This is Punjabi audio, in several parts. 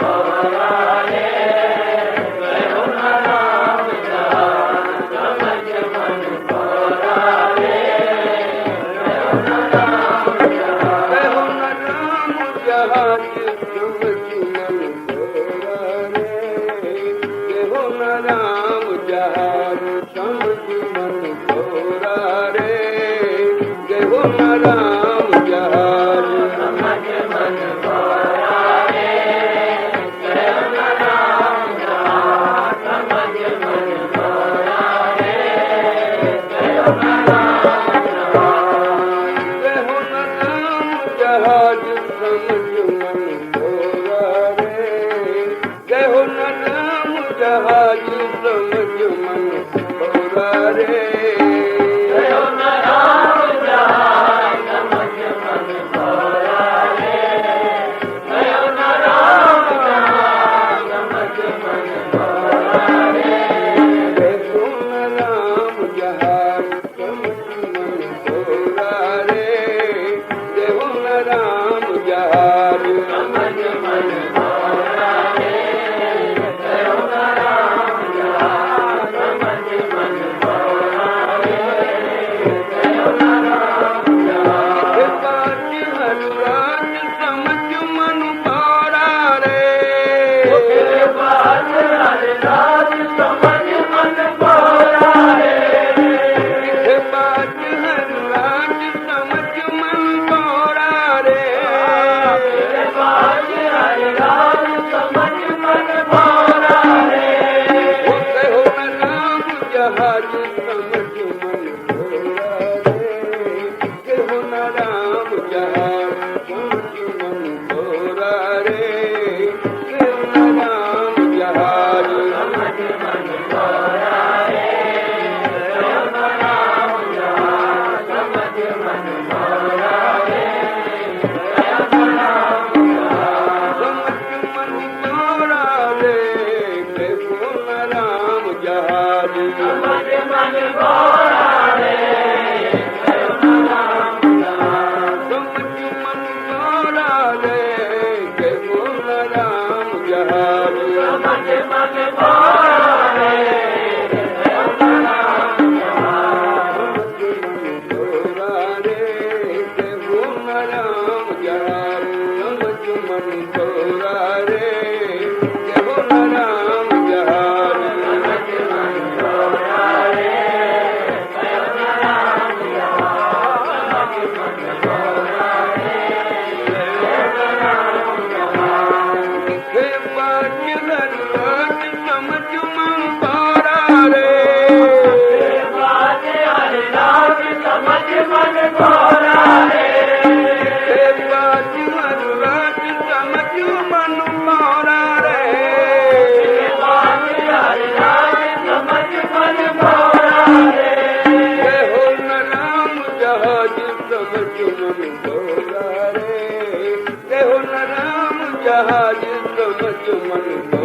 Bye-bye. gönlüm ya hayır dövme dumanı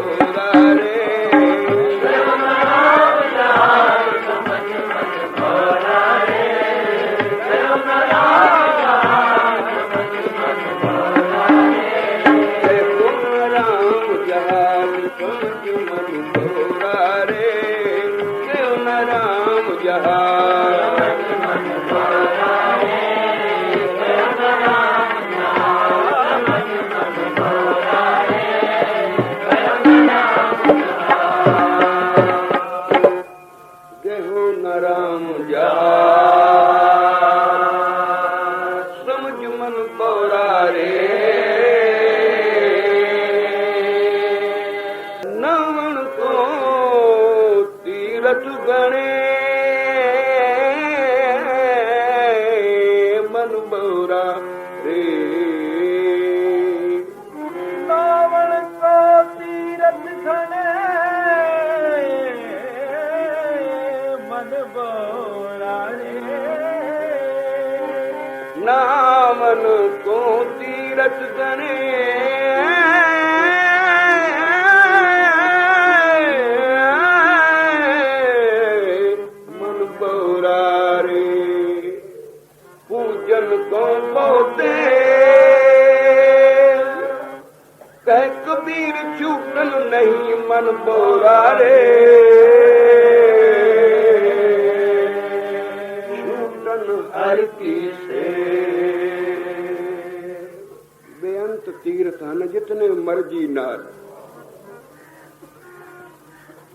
ਬੇਅੰਤ ਤੀਰਥ ਹਨ ਜਿਤਨੇ ਮਰਜ਼ੀ ਨਾਲ।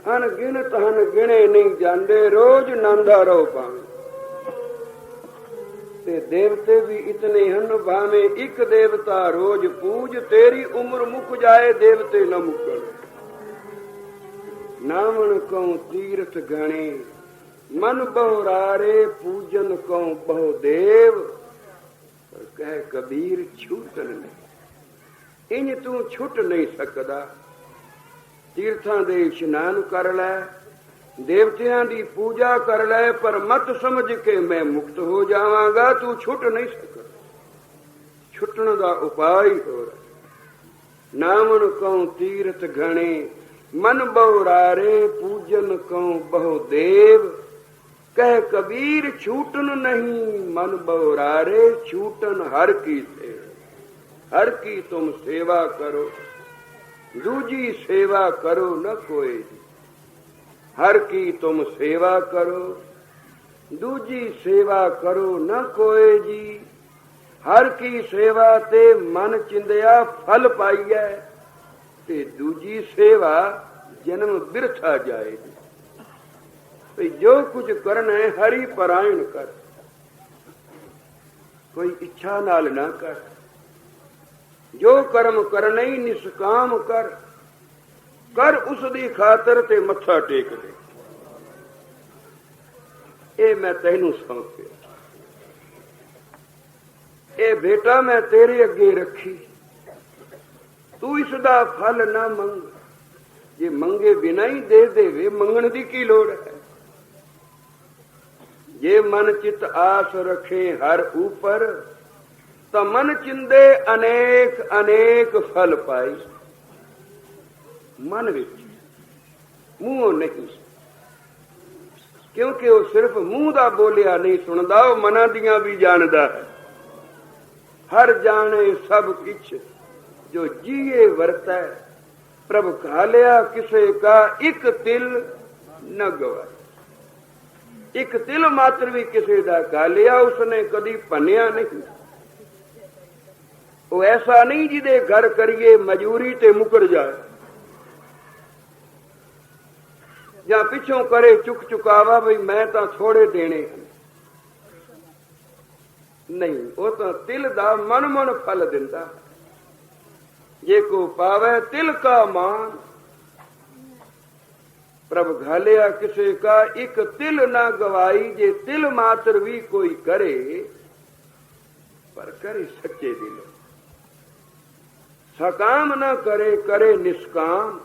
ਹਨ ਗਿਣਤ ਹਨ ਗਿਣੇ ਨਹੀਂ ਜਾਂਦੇ, ਰੋਜ਼ ਨਾਂਦਾ ਰੋ ਪਾਵੇਂ ਤੇ ਦੇਵਤੇ ਵੀ ਇਤਨੇ ਹਨ, ਭਾਵੇਂ ਇੱਕ ਦੇਵਤਾ ਰੋਜ਼ ਪੂਜ, ਤੇਰੀ ਉਮਰ ਮੁੱਕ ਜਾਏ, ਦੇਵਤੇ ਨਾ ਮੁੱਕਣ। ਨਾਮਣ ਕਉ ਤੀਰਥ ਗਣੇ, ਮਨ ਬਹੁਰਾਰੇ ਪੂਜਨ ਕਉ ਬਹੁ ਦੇਵ, ਪਰ ਕਹਿ ਕਬੀਰ ਛੂਟਨ ਨਹੀਂ। ਇੰਜ ਤੂੰ ਛੁੱਟ ਨਹੀਂ ਸਕਦਾ। ਤੀਰਥਾਂ ਦੇ ਇਸ਼ਨਾਨ ਕਰ ਲੈ, ਦੇਵਤਿਆਂ ਦੀ ਪੂਜਾ ਕਰ ਲੈ, ਪਰ ਮਤ ਸਮਝ ਕੇ ਮੈਂ ਮੁਕਤ ਹੋ ਜਾਵਾਂਗਾ, ਤੂੰ ਛੁੱਟ ਨਹੀਂ ਸਕਦਾ। ਛੁੱਟਣ ਦਾ ਉਪਾਅ ਹੀ ਹੋਰ ਹੈ। ਨਾਮਨ ਕਉ ਤੀਰਥ ਘਣੇ ਮਨ ਬਹੁਰਾਰੇ ਪੂਜਨ ਕਉ ਬਹੁ ਦੇਵ। ਕਹਿ ਕਬੀਰ ਛੂਟਨ ਨਹੀਂ, ਮਨ ਬਹੁਰਾਰੇ ਛੂਟਨ ਹਰ ਕੀ ਤੇ ਹਰ ਕੀ ਤੁਮ ਸੇਵਾ ਕਰੋ, ਦੂਜੀ ਸੇਵਾ ਕਰੋ ਨ ਕੋਈ। ਹਰ ਕੀ ਤੁਮ ਸੇਵਾ ਕਰੋ, ਦੂਜੀ ਸੇਵਾ ਕਰੋ ਨ ਕੋਏ ਜੀ। ਹਰ ਕੀ ਸੇਵਾ ਤੇ ਮਨ ਚਿੰਦਿਆ ਫਲ ਪਾਈਐ। ਤੇ ਦੂਜੀ ਸੇਵਾ ਜਨਮ ਬਿਰਥਾ ਜਾਏਗੀ ਤੇ ਜੋ ਕੁਝ ਕਰਨਾ ਹੈ ਹਰੀ ਪਰਾਇਣ ਕਰ। ਕੋਈ ਇੱਛਾ ਨਾਲ ਨਾ ਕਰ। ਜੋ ਕਰਮ ਕਰਨਾ ਹੀ ਨਿਸਕਾਮ ਕਰ। ਕਰ ਉਸ ਦੀ ਖਾਤਰ ਤੇ ਮੱਥਾ ਟੇਕ ਦੇ ਇਹ ਮੈਂ ਤੈਨੂੰ ਸੌਂਪਿਆ। ਇਹ ਬੇਟਾ ਮੈਂ ਤੇਰੇ ਅੱਗੇ ਰੱਖੀ। ਤੂੰ ਇਸ ਦਾ ਫਲ ਨਾ ਮੰਗ। ਜੇ ਮੰਗੇ ਬਿਨਾਂ ਹੀ ਦੇ ਦੇਵੇ, ਮੰਗਣ ਦੀ ਕੀ ਲੋੜ ਹੈ? ਜੇ ਮਨ ਚਿਤ ਆਸ ਰੱਖੇ ਹਰ ਉਪਰ, ਤਾਂ ਮਨ ਚਿੰਦੇ ਅਨੇਕ ਅਨੇਕ ਫਲ ਪਾਈ। ਮਨ ਵਿੱਚ ਮੂੰਹੋਂ ਨਹੀਂ। ਕਿਉਂਕਿ ਉਹ ਸਿਰਫ ਮੂੰਹ ਦਾ ਬੋਲਿਆ ਨਹੀਂ ਸੁਣਦਾ, ਉਹ ਮਨਾਂ ਦੀਆਂ ਵੀ ਜਾਣਦਾ ਹੈ। ਹਰ ਜਾਣੇ ਸਭ ਕਿਛ ਜੋ ਜੀਏ ਵਰਤੈ, ਪ੍ਰਭ ਕਾਲਿਆ ਕਿਸੇ ਕਾ ਇੱਕ ਤਿਲ ਨ ਗਵਾਏ। ਇੱਕ ਤਿਲ ਮਾਤਰ ਵੀ ਕਿਸੇ ਦਾ ਗਾਲਿਆ ਉਸਨੇ ਕਦੀ ਭੰਨਿਆ ਨਹੀਂ। ਉਹ ਐਸਾ ਨਹੀਂ ਜਿਹਦੇ ਘਰ ਕਰੀਏ ਮਜੂਰੀ ਤੇ ਮੁਕਰ ਜਾਏ। ਜਾਂ ਪਿੱਛੋਂ ਕਰੇ ਚੁੱਕ ਚੁਕਾਵਾ ਵੀ ਮੈਂ ਤਾਂ ਥੋੜੇ ਦੇਣੇ ਨਹੀਂ, ਉਹ ਤਾਂ ਤਿਲ ਦਾ ਮਨ ਮਨ ਫਲ ਦਿੰਦਾ। ਜੇ ਕੋ ਪਾਵੇ ਤਿਲ ਕਾ ਮਾਨ। ਪ੍ਰਭ ਘਾਲਿਆ ਕਿਸੇ ਕਾ ਇੱਕ ਤਿਲ ਨਾ ਗਵਾਈ, ਜੇ ਤਿਲ ਮਾਤਰ ਵੀ ਕੋਈ ਕਰੇ, ਪਰ ਕਰੇ ਸੱਚੇ ਦਿਲ। ਸਕਾਮ ਨਾ ਕਰੇ ਕਰੇ ਨਿਸਕਾਮ।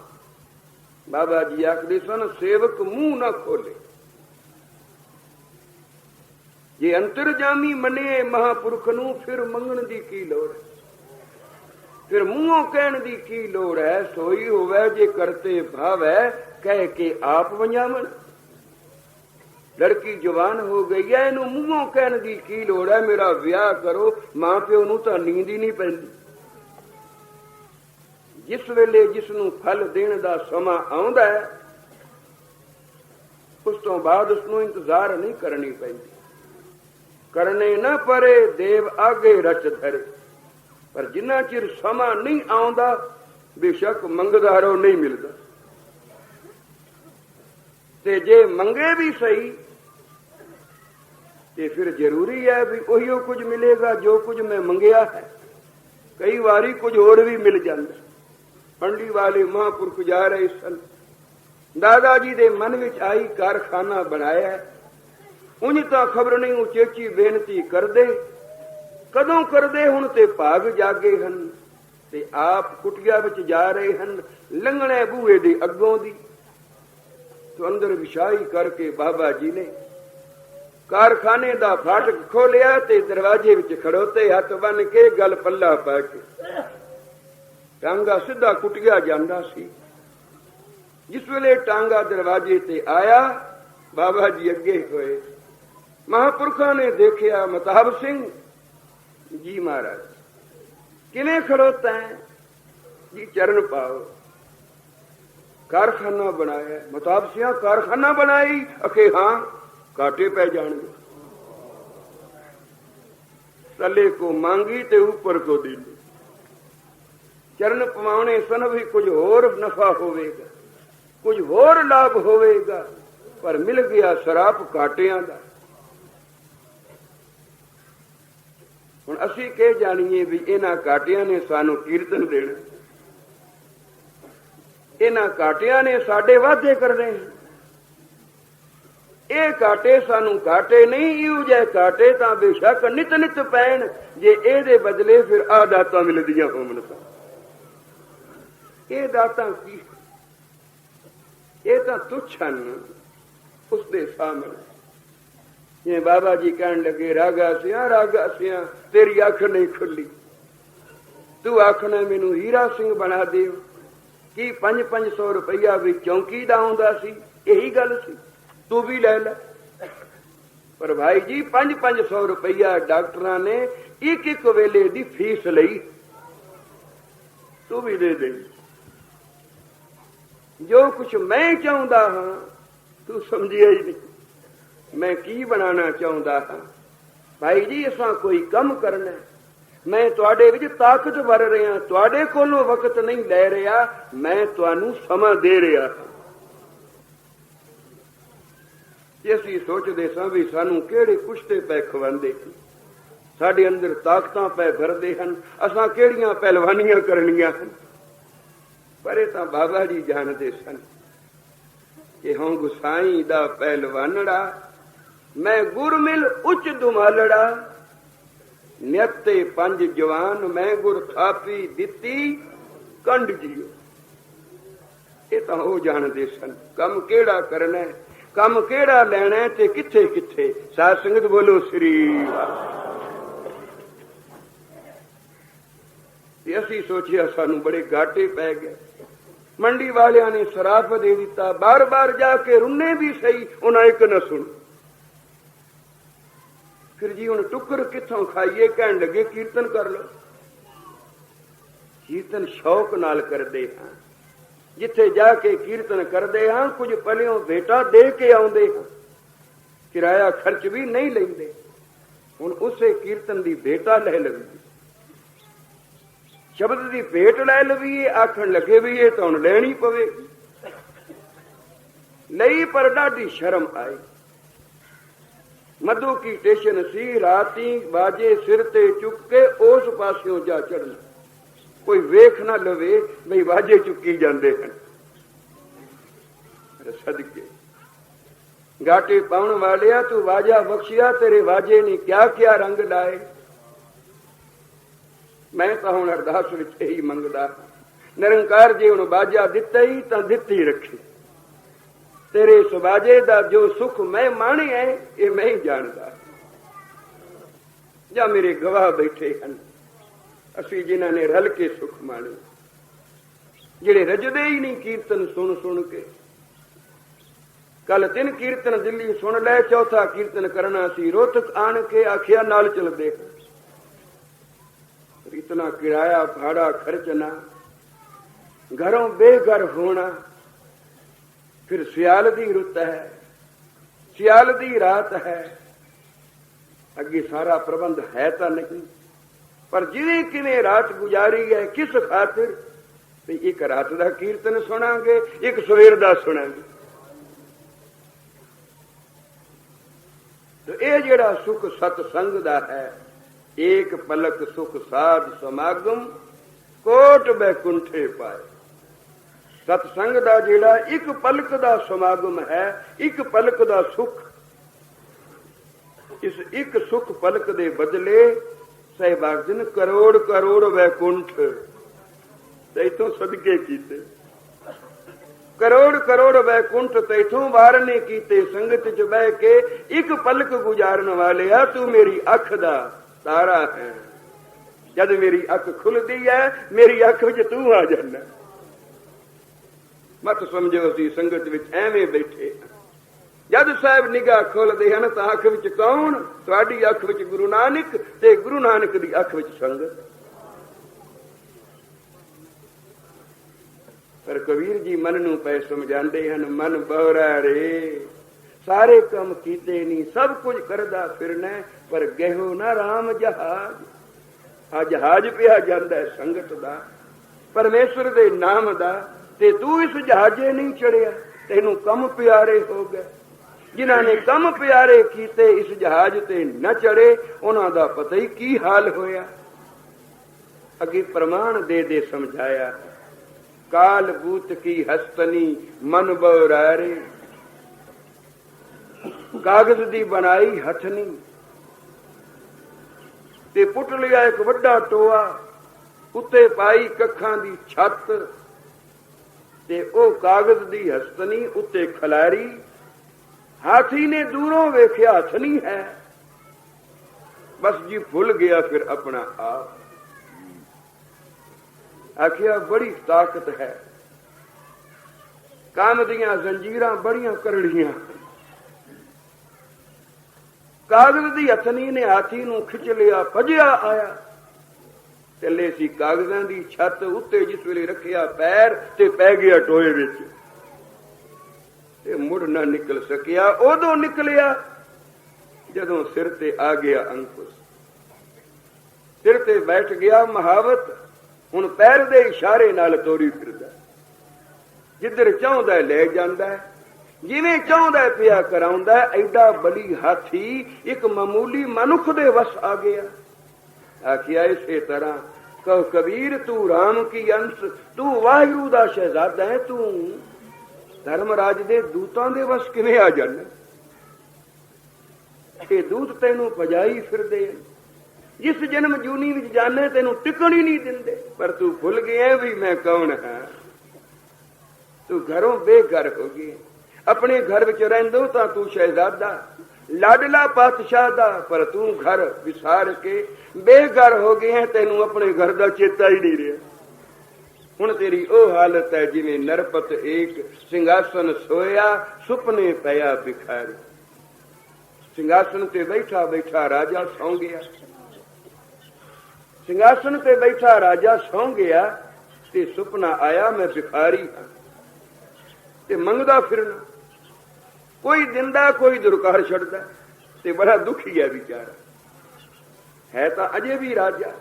ਬਾਬਾ ਜੀ ਆਖਦੇ ਸਨ, ਸੇਵਕ ਮੂੰਹ ਨਾ ਖੋਲੇ। ਜੇ ਅੰਤਰਜਾਮੀ ਮੰਨੇ ਮਹਾਪੁਰਖ ਨੂੰ, ਫਿਰ ਮੰਗਣ ਦੀ ਕੀ ਲੋੜ ਹੈ? ਫਿਰ ਮੂੰਹੋਂ ਕਹਿਣ ਦੀ ਕੀ ਲੋੜ ਹੈ? ਸੋਈ ਹੋਵੇ, ਜੇ ਕਰਤੇ ਭਾਵੈ, ਕਹਿ ਕੇ ਆਪ ਵੰਜਾਵਣ। ਲੜਕੀ ਜਵਾਨ ਹੋ ਗਈ ਹੈ, ਇਹਨੂੰ ਮੂੰਹੋਂ ਕਹਿਣ ਦੀ ਕੀ ਲੋੜ ਹੈ? ਮੇਰਾ ਵਿਆਹ ਕਰੋ, ਮਾਂ ਪਿਓ ਨੂੰ ਤਾਂ ਨੀਂਦ ਹੀ ਨਹੀਂ ਪੈਂਦੀ। ਜਿਸ ਵੇਲੇ ਜਿਸ ਨੂੰ ਫਲ ਦੇਣ ਦਾ ਸਮਾਂ ਆਉਂਦਾ ਹੈ, ਉਸ ਤੋਂ ਬਾਅਦ ਉਸ ਨੂੰ ਇੰਤਜ਼ਾਰ ਨਹੀਂ ਕਰਨੀ ਪੈਂਦੀ। ਕਰਨੇ ਨਾ ਪਰੇ, ਦੇਵ ਆਗੇ ਰਚ ਧਰੇ। ਪਰ ਜਿੰਨਾ ਚਿਰ ਸਮਾਂ ਨਹੀਂ ਆਉਂਦਾ, ਬੇਸ਼ੱਕ ਮੰਗਦਾ ਰਹੋ, ਨਹੀਂ ਮਿਲਦਾ। ਤੇ ਜੇ ਮੰਗੇ ਵੀ ਸਹੀ, ਤੇ ਫਿਰ ਜ਼ਰੂਰੀ ਹੈ ਵੀ ਉਹੀਓ ਕੁਝ ਮਿਲੇਗਾ ਜੋ ਕੁਝ ਮੈਂ ਮੰਗਿਆ ਹੈ। ਕਈ ਵਾਰੀ ਕੁਝ ਹੋਰ ਵੀ ਮਿਲ ਜਾਂਦਾ। ਪੰਡੀ ਵਾਲੇ ਮਹਾਂਪੁਰਖ ਜਾ ਰਹੇ ਸਨ। ਦਾਦਾ ਜੀ ਦੇ ਮਨ ਵਿੱਚ ਆਈ ਕਾਰਖਾਨਾ ਬਣਾਇਆ। ਉਂਝ ਤਾਂ ਖਬਰ ਨਹੀਂ, ਉਚੇਚੀ ਬੇਨਤੀ ਕਰਦੇ। ਕਦੋਂ ਕਰਦੇ ਹੁਣ ਤੇ ਭਾਗ ਜਾਗੇ ਹਨ? ਤੇ ਆਪ ਕੁਟਿਆ ਵਿੱਚ ਜਾ ਰਹੇ ਹਨ, ਲੰਘਣੇ ਬੂਹੇ ਦੇ ਅੱਗੋਂ ਦੀ। ਤੋਂ ਅੰਦਰ ਵਿਛਾਈ ਕਰਕੇ ਬਾਬਾ ਜੀ ਨੇ ਕਾਰਖਾਨੇ ਦਾ ਫਾਟਕ ਖੋਲਿਆ ਤੇ ਦਰਵਾਜ਼ੇ ਵਿੱਚ ਖੜੋਤੇ ਹੱਥ ਬੰਨ ਕੇ ਗਲ ਪੱਲਾ ਪਾ ਕੇ। ਟਾਂਗਾ ਸਿੱਧਾ ਕੁਟਿਆ ਜਾਂਦਾ ਸੀ। ਜਿਸ ਵੇਲੇ ਟਾਂਗਾ ਦਰਵਾਜ਼ੇ ਤੇ ਆਇਆ, ਬਾਬਾ ਜੀ ਅੱਗੇ ਹੋਏ। ਮਹਾਪੁਰਖਾਂ ਨੇ ਦੇਖਿਆ ਮਤਾਬ ਸਿੰਘ ਜੀ ਮਹਾਰਾਜ, ਕਿਵੇਂ ਖੜੋਤਾ ਹੈ? ਜੀ ਚਰਨ ਪਾਓ। ਕਾਰਖਾਨਾ ਬਣਾਇਆ ਮਤਾਬ ਸਿਆ ਕਾਰਖਾਨਾ ਬਣਾਈ। ਅਖੇ ਹਾਂ, ਕਾਟੇ ਪੈ ਜਾਣਗੇ। ਤਲੇ ਕੋ ਮੰਗੀ ਤੇ ਉੱਪਰ ਕੋ ਦਿੱਲੀ ਚਰਨ ਪਵਾਉਣੇ ਸਨ ਵੀ ਕੁਝ ਹੋਰ ਨਫਾ ਹੋਵੇਗਾ। ਕੁਝ ਹੋਰ ਲਾਭ ਹੋਵੇਗਾ, ਪਰ ਮਿਲ ਗਿਆ ਸਰਾਪ ਕਾਟਿਆਂ ਦਾ। ਹੁਣ ਅਸੀਂ ਕਹਿ ਜਾਣੀਏ ਵੀ ਇਹਨਾਂ ਕਾਟਿਆਂ ਨੇ ਸਾਨੂੰ ਕੀਰਤਨ ਦੇਣਾ। ਇਹਨਾਂ ਕਾਟਿਆਂ ਨੇ ਸਾਡੇ ਵਾਅਦੇ ਕਰਨੇ। ਇਹ ਕਾਟੇ ਸਾਨੂੰ ਕਾਟੇ ਨਹੀਂ, ਇਹੋ ਜਿਹੇ ਕਾਟੇ ਤਾਂ ਬੇਸ਼ੱਕ ਨਿਤ ਨਿਤ ਪੈਣ। ਜੇ ਇਹਦੇ ਬਦਲੇ ਫਿਰ ਆ ਦਾਤਾਂ ਮਿਲਦੀਆਂ ਹੋਣ ਤਾਂ। ਇਹ ਦਾਤਾਂ ਕੀ? ਇਹ ਤਾਂ ਤੁਛ ਹਨ ਉਸ ਦੇ ਸਾਹਮਣੇ। ਜਿਵੇਂ ਬਾਬਾ ਜੀ ਕਹਿਣ ਲੱਗੇ, ਰਾਗਾ ਸਿਆ ਰਾਗਾ ਸਿਆ, ਤੇਰੀ ਅੱਖ ਨਹੀਂ ਖੁੱਲੀ। ਤੂੰ ਆਖਣਾ ਮੈਨੂੰ ਹੀਰਾ ਸਿੰਘ ਬਣਾ ਦੇ ਕੀ 5-500 ਰੁਪਈਆ ਵੀ ਚੌਂਕੀ ਦਾ ਆਉਂਦਾ ਸੀ? ਇਹੀ ਗੱਲ ਸੀ। ਤੂੰ ਵੀ ਲੈ ਲੈ। ਪਰ ਭਾਈ ਜੀ 5-500 ਰੁਪਈਆ ਡਾਕਟਰਾਂ ਨੇ ਇੱਕ ਇੱਕ ਵੇਲੇ ਦੀ ਫੀਸ ਲਈ। ਤੂੰ ਵੀ ਦੇ ਦੇ। ਜੋ ਕੁਝ ਮੈਂ ਚਾਹੁੰਦਾ ਹਾਂ, ਤੂੰ ਸਮਝਿਆ ਹੀ ਨਹੀਂ। ਮੈਂ ਕੀ ਬਣਾਉਣਾ ਚਾਹੁੰਦਾ ਹਾਂ? ਭਾਈ ਜੀ ਅਸਾਂ ਕੋਈ ਕੰਮ ਕਰਨਾ ਮੈਂ ਤੁਹਾਡੇ ਵਿੱਚ ਤਾਕਤ ਵਰ ਰਿਹਾ ਤੁਹਾਡੇ ਕੋਲੋਂ ਵਕਤ ਨਹੀਂ ਲੈ ਰਿਹਾ। ਮੈਂ ਤੁਹਾਨੂੰ ਸਮਾਂ ਦੇ ਰਿਹਾ ਜੇ ਅਸੀਂ ਸੋਚਦੇ ਸਾਂ ਵੀ ਸਾਨੂੰ ਕਿਹੜੇ ਕੁਸ਼ਤੇ ਪੈ ਖਵਾਉਂਦੇ ਸਾਡੇ ਅੰਦਰ ਤਾਕਤਾਂ ਪੈ ਭਰਦੇ ਹਨ। ਅਸਾਂ ਕਿਹੜੀਆਂ ਪਹਿਲਵਾਨੀਆਂ ਕਰਨੀਆਂ ਹਨ? ਪਰ ਇਹ ਤਾਂ ਬਾਬਾ ਜੀ ਜਾਣਦੇ ਸਨ ਕਿ ਹਾਂ ਗੁਸਾਈ ਦਾ ਪਹਿਲਵਾਨੜਾ ਮੈਂ ਗੁਰਮਿਲ ਉੱਚ ਦੁਮਾਲੜਾ। ਨਿਯਤੇ ਪੰਜ ਜਵਾਨ ਮੈਂ ਗੁਰ ਥਾਪੀ ਦਿੱਤੀ, ਕੰਡ ਜੀਓ। ਇਹ ਤਾਂ ਉਹ ਜਾਣਦੇ ਸਨ, ਕੰਮ ਕਿਹੜਾ ਕਰਨਾ ਹੈ? ਕੰਮ ਕਿਹੜਾ ਲੈਣਾ ਹੈ ਤੇ ਕਿੱਥੇ ਕਿੱਥੇ? ਸਾਧ ਸੰਗਤ ਬੋਲੋ, ਸ੍ਰੀ ਤੇ ਅਸੀਂ ਸੋਚਿਆ ਸਾਨੂੰ ਬੜੇ ਘਾਟੇ ਪੈ ਗਏ। ਮੰਡੀ ਵਾਲਿਆਂ ਨੇ ਸਰਾਫ ਦੇ ਦਿੱਤਾ, ਬਾਰ-ਬਾਰ ਜਾ ਕੇ ਰੁੰਨੇ ਵੀ ਸਹੀ, ਉਹਨਾਂ ਇੱਕ ਨਾ ਸੁਣ। ਫਿਰ ਜੀ ਹੁਣ ਟੁੱਕਰ ਕਿੱਥੋਂ ਖਾਈਏ? ਕਹਿਣ ਲੱਗੇ, ਕੀਰਤਨ ਕਰ ਲਓ। ਕੀਰਤਨ ਸ਼ੌਕ ਨਾਲ ਕਰਦੇ ਹਾਂ। ਜਿੱਥੇ ਜਾ ਕੇ ਕੀਰਤਨ ਕਰਦੇ ਹਾਂ, ਕੁਝ ਪਲਿਓ ਬੇਟਾ ਦੇ ਕੇ ਆਉਂਦੇ ਹਾਂ। ਕਿਰਾਇਆ ਖਰਚ ਵੀ ਨਹੀਂ ਲੈਂਦੇ। ਹੁਣ ਉਸੇ ਕੀਰਤਨ ਦੀ ਬੇਟਾ ਲੈ ਲਵੀਏ। ਸ਼ਬਦ ਦੀ ਭੇਟ ਲੈ ਲਵੀਏ, ਆਖਣ ਲੱਗੇ ਵੀ ਇਹ ਤਾਂ ਹੁਣ ਲੈਣੀ ਪਵੇ ਲਈ ਪਰ ਡਾਢੀ ਸ਼ਰਮ ਆਈ। ਮਧੂ ਕੀ ਸਟੇਸ਼ਨ ਸੀ, ਰਾਤੀ ਬਾਜੇ ਸਿਰ ਤੇ ਚੁੱਕ ਕੇ ਉਸ ਪਾਸਿਓਂ ਜਾ ਚੜਨਾ ਕੋਈ ਵੇਖ ਨਾ ਲਵੇ ਬਈ ਬਾਜੇ ਚੁੱਕੀ ਜਾਂਦੇ ਹਨ। ਸਦਕੇ। ਗਾਟੇ ਪਾਉਣ ਵਾਲਿਆ, ਤੂੰ ਵਾਜਾ ਬਖਸ਼ਿਆ, ਤੇਰੇ ਵਾਜੇ ਨੇ ਕਿਆ ਕਿਆ ਰੰਗ ਲਾਏ। ਮੈਂ ਤਾਂ ਹੁਣ ਅਰਦਾਸ ਵਿੱਚ ਇਹੀ ਮੰਗਦਾ ਨਿਰੰਕਾਰ ਜੀ ਹੁਣ ਬਾਜਾ ਦਿੱਤਾ ਹੀ ਤਾਂ ਦਿੱਤੀ ਰੱਖੀ। ਤੇਰੇ ਸੁਬਾਜੇ ਦਾ ਜੋ ਸੁਖ ਮੈਂ ਮਾਣਿਆ ਇਹ ਮੈਂ ਹੀ ਜਾਣਦਾ। ਜਾਂ ਮੇਰੇ ਗਵਾਹ ਬੈਠੇ ਹਨ, ਅਸੀਂ ਜਿਨ੍ਹਾਂ ਨੇ ਰਲ ਕੇ ਸੁਖ ਮਾਣੇ ਜਿਹੜੇ ਰਜਦੇ ਹੀ ਨਹੀਂ ਕੀਰਤਨ ਸੁਣ ਸੁਣ ਕੇ। ਕੱਲ ਤਿੰਨ ਕੀਰਤਨ ਦਿੱਲੀ ਸੁਣ ਲੈ, ਚੌਥਾ ਕੀਰਤਨ ਕਰਨਾ ਸੀ, ਰੋਤਕ ਆਣ ਕੇ ਆਖਿਆ, ਨਾਲ ਚਲਦੇ ਇਤਨਾ ਕਿਰਾਇਆ, ਭਾੜਾ, ਖਰਚਣਾ। ਘਰੋਂ ਬੇਘਰ ਹੋਣਾ। ਫਿਰ ਸਿਆਲ ਦੀ ਰੁੱਤ ਹੈ ਸਿਆਲ ਦੀ ਰਾਤ ਹੈ ਅੱਗੇ ਸਾਰਾ ਪ੍ਰਬੰਧ ਹੈ ਤਾਂ ਨਹੀਂ ਪਰ ਜਿਵੇਂ ਕਿਵੇਂ ਰਾਤ ਗੁਜ਼ਾਰੀ ਹੈ ਕਿਸ ਖਾਤਰ ਤੇ ਇੱਕ ਰਾਤ ਦਾ ਕੀਰਤਨ ਸੁਣਾਂਗੇ ਇੱਕ ਸਵੇਰ ਦਾ ਸੁਣਾਂਗੇ ਤੇ ਇਹ ਜਿਹੜਾ ਸੁਖ ਸਤ ਸੰਗ ਦਾ ਹੈ ਏਕ ਪਲਕ ਸੁਖ ਸਾਧ ਸਮਾਗਮ ਕੋਟ ਬੈਕੁੰਠੇ ਪਾਏ ਸਤਸੰਗ ਦਾ ਜਿਹੜਾ ਇੱਕ ਪਲਕ ਦਾ ਸਮਾਗਮ ਹੈ, ਇੱਕ ਪਲਕ ਦਾ ਸੁਖ। ਇਸ ਇੱਕ ਸੁਖ ਪਲਕ ਦੇ ਬਦਲੇ ਸਹਿਬਾਗਜਨ ਕਰੋੜ ਕਰੋੜ ਵੈਕੁੰਠ ਤੈਥੋਂ ਸਦਕੇ ਕੀਤੇ। ਕਰੋੜ ਕਰੋੜ ਵੈਕੁੰਠ ਤੈਥੋਂ ਵਾਰਨੇ ਕੀਤੇ ਸੰਗਤ ਚ ਬਹਿ ਕੇ ਇੱਕ ਪਲਕ ਗੁਜ਼ਾਰਨ ਵਾਲਿਆ, ਤੂੰ ਮੇਰੀ ਅੱਖ ਦਾ ਤਾਰਾ ਹੈ। ਜਦ ਮੇਰੀ ਅੱਖ ਖੁੱਲਦੀ ਹੈ, ਮੇਰੀ ਅੱਖ ਵਿੱਚ ਤੂੰ ਆ ਜਾਂਦਾ ਮਤ ਸਮਝੋ ਅਸੀਂ ਸੰਗਤ ਵਿੱਚ ਐਵੇਂ ਬੈਠੇ ਹਾਂ। ਜਦ ਸਾਹਿਬ ਨਿਗਾਹ ਖੋਲਦੇ ਹਨ ਤਾਂ ਅੱਖ ਵਿੱਚ ਕੌਣ? ਤੁਹਾਡੀ ਅੱਖ ਵਿੱਚ ਗੁਰੂ ਨਾਨਕ ਤੇ ਗੁਰੂ ਨਾਨਕ ਦੀ ਅੱਖ ਵਿੱਚ ਸੰਗਤ ਪਰ ਕਬੀਰ ਜੀ ਮਨ ਨੂੰ ਪੈ ਸਮਝਾਉਂਦੇ ਹਨ, ਮਨ ਬਹਰਾ ਰੇ। ਸਾਰੇ ਕੰਮ ਕੀਤੇ ਨਹੀਂ, ਸਭ ਕੁਝ ਕਰਦਾ ਫਿਰਨਾ ਪਰ ਗਹਿਓ ਨਾ RAM ਜਹਾਜ। ਆ ਜਹਾਜ ਪਿਆ ਜਾਂਦਾ ਸੰਗਤ ਦਾ, ਪਰਮੇਸ਼ਰ ਦੇ ਨਾਮ ਦਾ। ਤੇ ਤੂੰ ਇਸ ਜਹਾਜ਼ੇ ਨਹੀਂ ਚੜਿਆ, ਤੈਨੂੰ ਕੰਮ ਪਿਆਰੇ ਹੋ ਗਏ। ਜਿਨ੍ਹਾਂ ਨੇ ਕੰਮ ਪਿਆਰੇ ਕੀਤੇ, ਇਸ ਜਹਾਜ਼ ਤੇ ਨਾ ਚੜੇ, ਉਹਨਾਂ ਦਾ ਪਤਾ ਹੀ ਕੀ ਹਾਲ ਹੋਇਆ। ਅੱਗੇ ਪ੍ਰਮਾਣ ਦੇ ਦੇ ਸਮਝਾਇਆ, ਕਾਲ ਬੂਤ ਕੀ ਹਸਤਨੀ ਮਨ ਬਉਰਾਰੇ ਕਾਗਜ਼ ਦੀ ਬਣਾਈ ਹਥਨੀ ਤੇ ਪੁੱਟ ਲਿਆ ਇੱਕ ਵੱਡਾ ਟੋਆ, ਉੱਤੇ ਪਾਈ ਕੱਖਾਂ ਦੀ ਛੱਤ। ਤੇ ਉਹ ਕਾਗਜ਼ ਦੀ ਹਸਤਨੀ ਉੱਤੇ ਖਲਾਰੀ, ਹਾਥੀ ਨੇ ਦੂਰੋਂ ਵੇਖਿਆ ਹੱਥ ਹੈ। ਬਸ ਜੀ ਭੁੱਲ ਗਿਆ ਫਿਰ ਆਪਣਾ ਆਪ। ਆਖਿਆ, ਬੜੀ ਤਾਕਤ ਹੈ। ਕੰਮ ਦੀਆਂ ਜ਼ੰਜੀਰਾਂ ਬੜੀਆਂ ਕਰੜੀਆਂ। ਕਾਗਜ਼ ਦੀ ਹਥਨੀ ਨੇ ਹਾਥੀ ਨੂੰ ਖਿੱਚ ਲਿਆ, ਭਜਿਆ ਆਇਆ। ਚੱਲੇ ਸੀ ਕਾਗਜ਼ਾਂ ਦੀ ਛੱਤ ਉੱਤੇ ਜਿਸ ਵੇਲੇ ਰੱਖਿਆ ਪੈਰ ਤੇ ਪੈ ਗਿਆ ਟੋਏ ਵਿੱਚ। ਤੇ ਮੁੜ ਨਾ ਨਿਕਲ ਸਕਿਆ ਉਦੋਂ ਨਿਕਲਿਆ ਜਦੋਂ ਸਿਰ ਤੇ ਆ ਗਿਆ ਅੰਕੁਸ਼। ਸਿਰ ਤੇ ਬੈਠ ਗਿਆ ਮਹਾਵਤ ਹੁਣ ਪੈਰ ਦੇ ਇਸ਼ਾਰੇ ਨਾਲ ਤੋਰੀ ਫਿਰਦਾ। ਜਿੱਧਰ ਚਾਹੁੰਦਾ ਲੈ ਜਾਂਦਾ ਜਿਵੇਂ ਚਾਹੁੰਦਾ ਪਿਆ ਕਰਾਉਂਦਾ ਹੈ, ਐਡਾ ਬਲੀ ਹਾਥੀ ਇੱਕ ਮਾਮੂਲੀ ਮਨੁੱਖ ਦੇ ਵਸ ਆ ਗਿਆ। ਆਖਿਆ ਇਸੇ ਤਰ੍ਹਾਂ, ਕਹ ਕਬੀਰ ਤੂੰ ਰਾਮ ਕੀ ਅੰਸ਼, ਤੂੰ ਵਾਹਿਗੁਰੂ ਦਾ ਸ਼ਹਿਜ਼ਾਦਾ ਹੈ ਤੂੰ। ਧਰਮਰਾਜ ਦੇ ਦੂਤਾਂ ਦੇ ਵਸ ਕਿਵੇਂ ਆ ਜਾਣਾ? ਇਹ ਦੂਤ ਤੈਨੂੰ ਭਜਾਈ ਫਿਰਦੇ ਜਿਸ ਜਨਮ ਜੂਨੀ ਵਿੱਚ ਜਾਣੇ, ਤੈਨੂੰ ਟਿਕਣ ਹੀ ਨਹੀਂ ਦਿੰਦੇ। ਪਰ ਤੂੰ ਭੁੱਲ ਗਿਆ ਵੀ ਮੈਂ ਕੌਣ ਹਾਂ। ਤੂੰ ਘਰੋਂ ਬੇਘਰ ਹੋ ਗਿਆ ਆਪਣੇ ਘਰ ਵਿੱਚ ਰਹਿੰਦੋ ਤਾਂ ਤੂੰ ਸ਼ਹਿਜ਼ਾਦਾ। ਲਾਡਲਾ ਪਾਤਸ਼ਾਹ ਦਾ, ਪਰ ਤੂੰ ਘਰ ਵਿਸਾਰ ਕੇ ਬੇਘਰ ਹੋ ਗਿਆ ਤੈਨੂੰ ਆਪਣੇ ਘਰ ਦਾ ਚੇਤਾ ਹੀ ਨਹੀਂ ਰਿਹਾ। ਹੁਣ ਤੇਰੀ ਉਹ ਹਾਲਤ ਹੈ ਜਿਵੇਂ ਨਰਪਤ ਏਕ ਸਿੰਘਾਸਨ ਸੋਇਆ, ਸੁਪਨੇ ਪਿਆ ਬਿਖਾਰੀ। ਸਿੰਘਾਸਨ ਤੇ ਬੈਠਾ ਬੈਠਾ ਰਾਜਾ ਸੌਂ ਗਿਆ। ਸਿੰਘਾਸਨ ਤੇ ਬੈਠਾ ਰਾਜਾ ਸੌਂ ਗਿਆ ਤੇ ਸੁਪਨਾ ਆਇਆ, ਮੈਂ ਭਿਖਾਰੀ ਹਾਂ। ਤੇ ਮੰਗਦਾ ਫਿਰਨਾ। ਕੋਈ ਦਿੰਦਾ, ਕੋਈ ਦੁਰਕਾਰ ਛੱਡਦਾ ਤੇ ਬੜਾ ਦੁਖੀ ਹੈ ਵਿਚਾਰਾ। ਹੈ ਤਾਂ ਅਜੇ ਵੀ ਰਾਜਾ।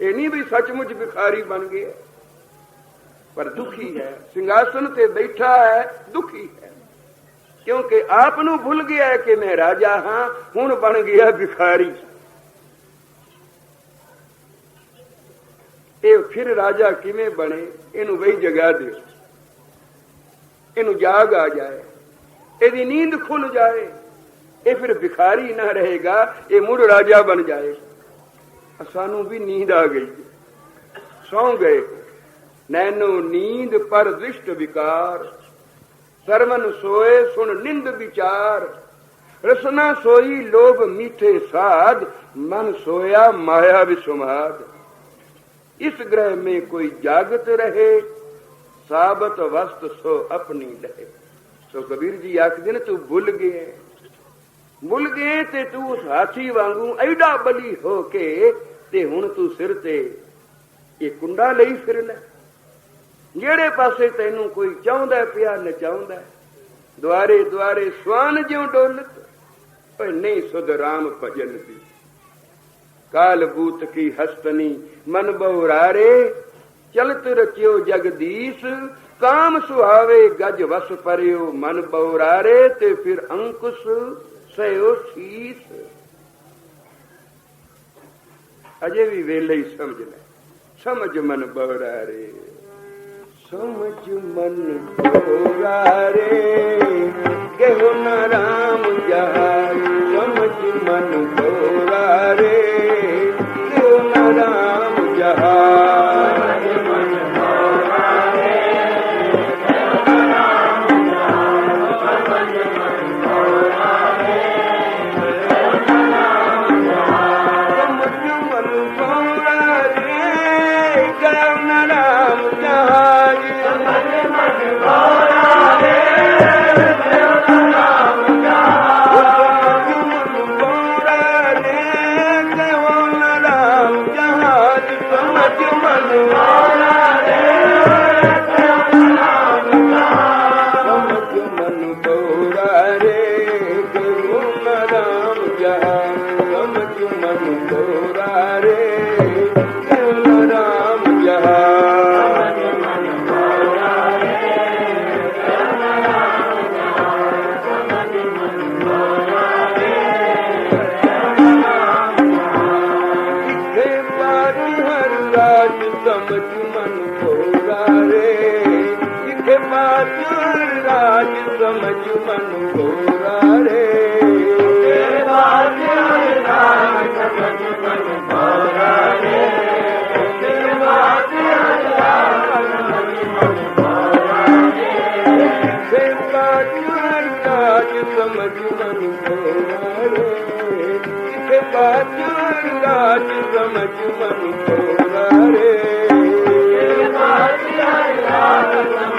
ਇਹ ਨਹੀਂ ਵੀ ਸੱਚਮੁੱਚ ਭਿਖਾਰੀ ਬਣ ਗਿਆ। ਪਰ ਦੁਖੀ ਹੈ। ਸਿੰਘਾਸਨ ਤੇ ਬੈਠਾ ਹੈ, ਦੁਖੀ ਹੈ। ਕਿਉਂਕਿ ਆਪ ਨੂੰ ਭੁੱਲ ਗਿਆ ਕਿ ਮੈਂ ਰਾਜਾ ਹਾਂ, ਹੁਣ ਬਣ ਗਿਆ ਭਿਖਾਰੀ। ਇਹ ਫਿਰ ਰਾਜਾ ਕਿਵੇਂ ਬਣੇ? ਇਹਨੂੰ ਵਹੀ ਜਗਾ ਦਿਓ। ਇਹਨੂੰ ਜਾਗ ਆ ਜਾਏ। ਇਹਦੀ ਨੀਂਦ ਖੁੱਲ ਜਾਏ, ਇਹ ਫਿਰ ਭਿਖਾਰੀ ਨਾ ਰਹੇਗਾ, ਇਹ ਮੁੜ ਰਾਜਾ ਬਣ ਜਾਏ। ਸਾਨੂੰ ਵੀ ਨੀਂਦ ਆ ਗਈ। ਸੌ ਗਏ। ਨੈਨੋ ਨੀਂਦ ਪਰ ਦ੍ਰਿਸ਼ਟ ਵਿਕਾਰ। ਸਰਵਨ ਸੋਏ ਸੁਣ ਨਿੰਦ ਵਿਚਾਰ। ਰਸਨਾ ਸੋਈ ਲੋਭ ਮੀਠੇ ਸਾਧ, ਮਨ ਸੋਇਆ ਮਾਇਆ ਵਿਸਮਾਦ ਇਸ ਗ੍ਰਹਿ ਮੇ ਕੋਈ ਜਾਗਤ ਰਹੇ, ਸਾਬਤ ਵਸਤ ਸੋ ਆਪਣੀ ਲਹੇ। ਸੋ ਕਬੀਰ ਜੀ ਆਖਦੇ ਨੇ, ਤੂੰ ਭੁੱਲ ਗਏ ਭੁੱਲ ਗਏ ਤੇ ਤੂੰ ਉਸ ਹਾਥੀ ਵਾਂਗੂ ਐਡਾ ਬਲੀ ਹੋ ਕੇ ਤੇ ਹੁਣ ਤੂੰ ਸਿਰ ਤੇ ਇਹ ਕੁੰਡਾ ਲਈ ਫਿਰਨਾ। ਜਿਹੜੇ ਪਾਸੇ ਤੈਨੂੰ ਕੋਈ ਚਾਹੁੰਦਾ ਪਿਆ ਨਚਾਉਂਦਾ ਦੁਆਰੇ ਦੁਆਰੇ ਸਵਾਨ ਜਿਉ ਡੋਲਤ ਪਰ ਨਹੀਂ ਸੁਧ ਰਾਮ ਭਜਨ ਦੀ। ਕਾਲ ਬੂਤ ਕੀ ਹਸਤਨੀ ਮਨ ਬਹੁਰਾਰੇ ਚਲਤ ਰਚਿਓ ਜਗਦੀਸ਼ ਕਾਮ ਸੁਹਾਵੇ ਗਜ ਵਸ ਪਰਿਓ, ਮਨ ਬਹੁਰਾਰੇ ਤੇ ਫਿਰ ਅੰਕੁਸ਼ ਸਇਓ ਸੀਸ ਅਜੇ ਵੀ ਵੇਲੇ ਹੀ ਸਮਝ ਲੈ, ਸਮਝ ਮਨ ਬਹੁਰਾਰੇ ਸਮਝ ਮਨ ਬਹੁਰਾਰੇ ਕਹੋ ਨਾ ਰਾਮ ਜਹਾਰ ਸਮਝ ਮਨ ਬਹੁਰਾਰੇ त रे मन तोर रे लाल पई राज मन